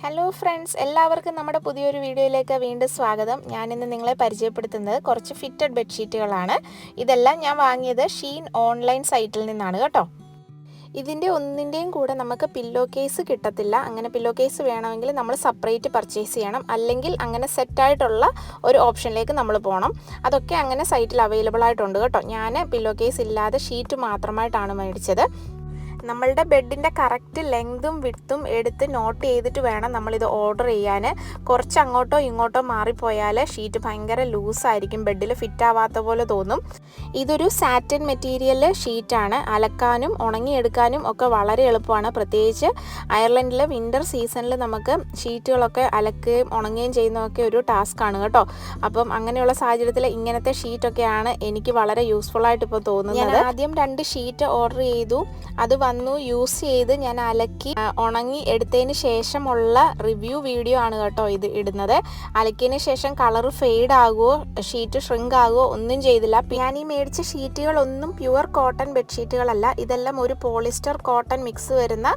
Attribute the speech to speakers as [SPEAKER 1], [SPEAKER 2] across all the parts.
[SPEAKER 1] Hello friends എല്ലാവർക്കും നമ്മുടെ പുതിയൊരു വീഡിയോയിലേക്ക് വീണ്ടും സ്വാഗതം. ഞാനിന്ന് നിങ്ങളെ പരിചയപ്പെടുത്തുന്നത് കുറച്ച് ഫിറ്റഡ് ബെഡ്ഷീറ്റുകളാണ് ഇതെല്ലാം ഞാൻ വാങ്ങിയത് ഷീൻ ഓൺലൈൻ സൈറ്റിൽ നിന്നാണ് കേട്ടോ. ഇതിന്റെ ഒന്നിന്റെയും കൂടെ നമുക്ക് പില്ലോ കേസ് കിട്ടത്തില്ല. അങ്ങനെ പില്ലോ കേസ് വേണമെങ്കിൽ നമ്മൾ സെപ്പറേറ്റ് പർച്ചേസ് ചെയ്യണം. അല്ലെങ്കിൽ അങ്ങനെ സെറ്റായിട്ടുള്ള ഒരു ഓപ്ഷനിലേക്ക് നമ്മൾ പോകണം. അതൊക്കെ അങ്ങനെ സൈറ്റിൽ അവൈലബിൾ ആയിട്ടുണ്ട് കേട്ടോ. ഞാൻ പില്ലോ കേസ് ഇല്ലാതെ ഷീറ്റ് മാത്രമായിട്ടാണ് മേടിച്ചത്. നമ്മളുടെ ബെഡിന്റെ കറക്റ്റ് ലെങ്തും വിടുത്തും എടുത്ത് നോട്ട് ചെയ്തിട്ട് വേണം നമ്മളിത് ഓർഡർ ചെയ്യാൻ. കുറച്ച് അങ്ങോട്ടോ ഇങ്ങോട്ടോ മാറിപ്പോയാൽ ഷീറ്റ് ഭയങ്കര ലൂസായിരിക്കും. ബെഡിൽ ഫിറ്റ് ആവാത്ത പോലെ തോന്നും. ഇതൊരു സാറ്റിൻ മെറ്റീരിയൽ ഷീറ്റാണ്. അലക്കാനും ഉണങ്ങിയെടുക്കാനും ഒക്കെ വളരെ എളുപ്പമാണ്. പ്രത്യേകിച്ച് അയർലൻഡിലെ വിന്റർ സീസണിൽ നമുക്ക് ഷീറ്റുകളൊക്കെ അലക്കുകയും ഉണങ്ങുകയും ചെയ്യുന്നതൊക്കെ ഒരു ടാസ്ക് ആണ് കേട്ടോ. അപ്പം അങ്ങനെയുള്ള സാഹചര്യത്തിൽ ഇങ്ങനത്തെ ഷീറ്റൊക്കെയാണ് എനിക്ക് വളരെ യൂസ്ഫുൾ ആയിട്ട് ഇപ്പോൾ തോന്നുന്നത്. ആദ്യം രണ്ട് ഷീറ്റ് ഓർഡർ ചെയ്തു. അത് വന്നു. യൂസ് ചെയ്ത് ഞാൻ അലക്കി ഉണങ്ങി എടുത്തതിന് ശേഷമുള്ള റിവ്യൂ വീഡിയോ ആണ് കേട്ടോ ഇത് ഇടുന്നത്. അലക്കിയതിന് ശേഷം കളർ ഫെയ്ഡ് ആകുമോ ഷീറ്റ് ഷ്രിങ്ക് ആകുമോ ഒന്നും ചെയ്തില്ല. ഞാൻ ഈ മേടിച്ച ഷീറ്റുകളൊന്നും പ്യുവർ കോട്ടൺ ബെഡ്ഷീറ്റുകളല്ല. ഇതെല്ലാം ഒരു പോളിസ്റ്റർ കോട്ടൺ മിക്സ് വരുന്ന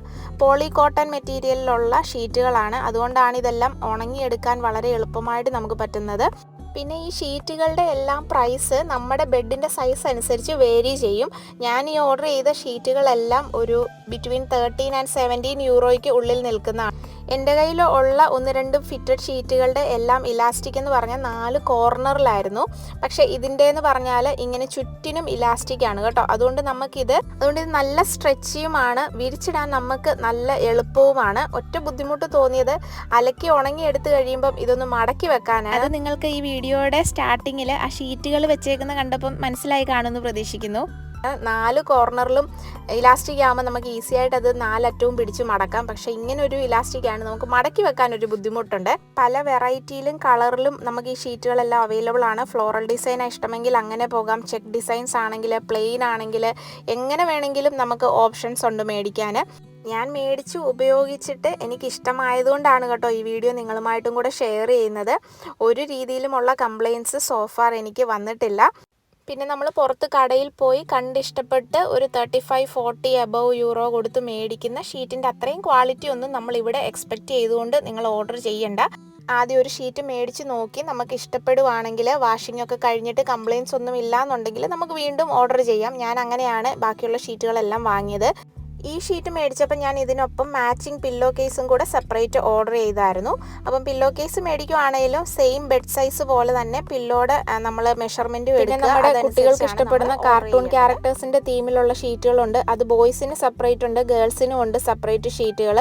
[SPEAKER 1] പോളി കോട്ടൺ മെറ്റീരിയലിലുള്ള ഷീറ്റുകളാണ്. അതുകൊണ്ടാണ് ഇതെല്ലാം ഉണങ്ങിയെടുക്കാൻ വളരെ എളുപ്പമായിട്ട് നമുക്ക് പറ്റുന്നത്. പിന്നെ ഈ ഷീറ്റുകളുടെ എല്ലാം പ്രൈസ് നമ്മുടെ ബെഡിന്റെ സൈസ് അനുസരിച്ച് വേരി ചെയ്യും. ഞാൻ ഈ ഓർഡർ ചെയ്ത ഷീറ്റുകളെല്ലാം ഒരു ബിറ്റ്വീൻ തേർട്ടീൻ ആൻഡ് സെവന്റീൻ യൂറോയ്ക്ക് ഉള്ളിൽ നിൽക്കുന്നതാണ്. എന്റെ കയ്യിൽ ഉള്ള ഒന്ന് രണ്ട് ഫിറ്റഡ് ഷീറ്റുകളുടെ എല്ലാം ഇലാസ്റ്റിക് എന്ന് പറഞ്ഞാൽ നാല് കോർണറിലായിരുന്നു. പക്ഷേ ഇതിന്റെ എന്ന് പറഞ്ഞാൽ ഇങ്ങനെ ചുറ്റിനും ഇലാസ്റ്റിക് ആണ് കേട്ടോ. അതുകൊണ്ട് നമുക്കിത് അതുകൊണ്ട് ഇത് നല്ല സ്ട്രെച്ചിയുമാണ്. വിരിച്ചിടാൻ നമുക്ക് നല്ല എളുപ്പവുമാണ്. ഒറ്റ ബുദ്ധിമുട്ട് തോന്നിയത് അലക്കി ഉണങ്ങി എടുത്തു കഴിയുമ്പം ഇതൊന്ന് മടക്കി വെക്കാനാണ്. അത് നിങ്ങൾക്ക് ഈ വീഡിയോയുടെ സ്റ്റാർട്ടിങ്ങിൽ ആ ഷീറ്റുകൾ വെച്ചേക്കുന്ന കണ്ടപ്പം മനസ്സിലായി കാണുമെന്ന് പ്രതീക്ഷിക്കുന്നു. നാല് കോർണറിലും ഇലാസ്റ്റിക് ആകുമ്പോൾ നമുക്ക് ഈസി ആയിട്ട് അത് നാലറ്റവും പിടിച്ച് മടക്കാം. പക്ഷേ ഇങ്ങനെ ഒരു ഇലാസ്റ്റിക് ആണ് നമുക്ക് മടക്കി വെക്കാൻ ഒരു ബുദ്ധിമുട്ടുണ്ട്. പല വെറൈറ്റിയിലും കളറിലും നമുക്ക് ഈ ഷീറ്റുകളെല്ലാം അവൈലബിൾ ആണ്. ഫ്ലോറൽ ഡിസൈൻ ഇഷ്ടമെങ്കിൽ അങ്ങനെ പോകാം. ചെക്ക് ഡിസൈൻസ് ആണെങ്കിൽ പ്ലെയിൻ ആണെങ്കിൽ എങ്ങനെ വേണമെങ്കിലും നമുക്ക് ഓപ്ഷൻസ് ഉണ്ട് മേടിക്കാൻ. ഞാൻ മേടിച്ച് ഉപയോഗിച്ചിട്ട് എനിക്ക് ഇഷ്ടമായതുകൊണ്ടാണ് കേട്ടോ ഈ വീഡിയോ നിങ്ങളുമായിട്ടും കൂടെ ഷെയർ ചെയ്യുന്നത്. ഒരു രീതിയിലുമുള്ള കംപ്ലയിൻസ് സോഫാർ എനിക്ക് വന്നിട്ടില്ല. പിന്നെ നമ്മൾ പുറത്ത് കടയിൽ പോയി കണ്ടിഷ്ടപ്പെട്ട് ഒരു thirty five forty above euro കൊടുത്ത് മേടിക്കുന്ന ഷീറ്റിന്റെ അത്രയും ക്വാളിറ്റി ഒന്നും നമ്മൾ ഇവിടെ എക്സ്പെക്റ്റ് ചെയ്തുകൊണ്ട് നിങ്ങൾ ഓർഡർ ചെയ്യണ്ട. ആദ്യം ഒരു ഷീറ്റ് മേടിച്ച് നോക്കി നമുക്ക് ഇഷ്ടപ്പെടുവാണെങ്കിൽ വാഷിംഗ് ഒക്കെ കഴിഞ്ഞിട്ട് കംപ്ലയിൻസ് ഒന്നും ഇല്ല എന്നുണ്ടെങ്കിൽ നമുക്ക് വീണ്ടും ഓർഡർ ചെയ്യാം. ഞാൻ അങ്ങനെയാണ് ബാക്കിയുള്ള ഷീറ്റുകളെല്ലാം വാങ്ങിയത്. ഈ ഷീറ്റ് മേടിച്ചപ്പോൾ ഞാൻ ഇതിനൊപ്പം മാച്ചിങ് പില്ലോ കേസും കൂടെ സെപ്പറേറ്റ് ഓർഡർ ചെയ്തായിരുന്നു. അപ്പം പില്ലോ കേസ് മേടിക്കുവാണെങ്കിലും സെയിം ബെഡ് സൈസ് പോലെ തന്നെ പില്ലോടെ നമ്മൾ മെഷർമെന്റ് നമ്മുടെ കുട്ടികൾക്ക് ഇഷ്ടപ്പെടുന്ന കാർട്ടൂൺ ക്യാരക്ടേഴ്സിന്റെ തീമിലുള്ള ഷീറ്റുകളുണ്ട്. അത് ബോയ്സിന് സെപ്പറേറ്റ് ഉണ്ട് ഗേൾസിനും ഉണ്ട് സെപ്പറേറ്റ് ഷീറ്റുകൾ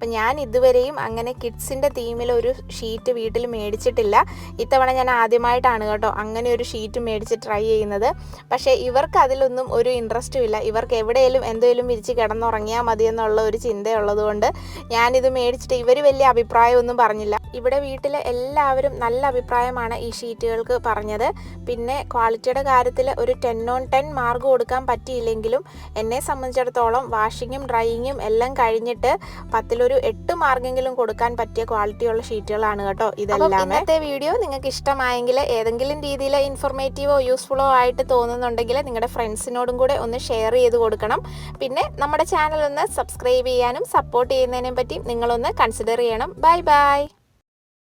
[SPEAKER 1] അപ്പം ഞാൻ ഇതുവരെയും അങ്ങനെ കിഡ്സിന്റെ തീമിൽ ഒരു ഷീറ്റ് വീട്ടിൽ മേടിച്ചിട്ടില്ല. ഇത്തവണ ഞാൻ ആദ്യമായിട്ടാണ് കേട്ടോ അങ്ങനെ ഒരു ഷീറ്റ് മേടിച്ച് ട്രൈ ചെയ്യുന്നത്. പക്ഷേ ഇവർക്ക് അതിലൊന്നും ഒരു ഇൻട്രസ്റ്റും ഇല്ല. ഇവർക്ക് എവിടെയെങ്കിലും എന്തെങ്കിലും വിരിച്ച് കിടന്നുറങ്ങിയാൽ മതി എന്നുള്ള ഒരു ചിന്തയുള്ളത് കൊണ്ട് ഞാനിത് മേടിച്ചിട്ട് ഇവർ വലിയ അഭിപ്രായമൊന്നും പറഞ്ഞില്ല. ഇവിടെ വീട്ടിൽ എല്ലാവരും നല്ല അഭിപ്രായമാണ് ഈ ഷീറ്റുകൾക്ക് പറഞ്ഞത്. പിന്നെ ക്വാളിറ്റിയുടെ കാര്യത്തിൽ ഒരു ടെൻ ഓൺ ടെൻ മാർക്ക് കൊടുക്കാൻ പറ്റിയില്ലെങ്കിലും എന്നെ സംബന്ധിച്ചിടത്തോളം വാഷിങ്ങും ഡ്രൈയിങ്ങും എല്ലാം കഴിഞ്ഞിട്ട് പത്തിലൊരു എട്ട് മാർക്കെങ്കിലും കൊടുക്കാൻ പറ്റിയ ക്വാളിറ്റിയുള്ള ഷീറ്റുകളാണ് കേട്ടോ ഇതെല്ലാം ഇന്നത്തെ വീഡിയോ നിങ്ങൾക്ക് ഇഷ്ടമായെങ്കിൽ ഏതെങ്കിലും രീതിയിൽ ഇൻഫോർമേറ്റീവോ യൂസ്ഫുള്ളോ ആയിട്ട് തോന്നുന്നുണ്ടെങ്കിൽ നിങ്ങളുടെ ഫ്രണ്ട്സിനോടും കൂടെ ഒന്ന് ഷെയർ ചെയ്ത് കൊടുക്കണം. പിന്നെ നമ്മുടെ ചാനൽ ഒന്ന് സബ്സ്ക്രൈബ് ചെയ്യാനും സപ്പോർട്ട് ചെയ്യുന്നതിനെ പറ്റി നിങ്ങളൊന്ന് കൺസിഡർ ചെയ്യണം. Bye bye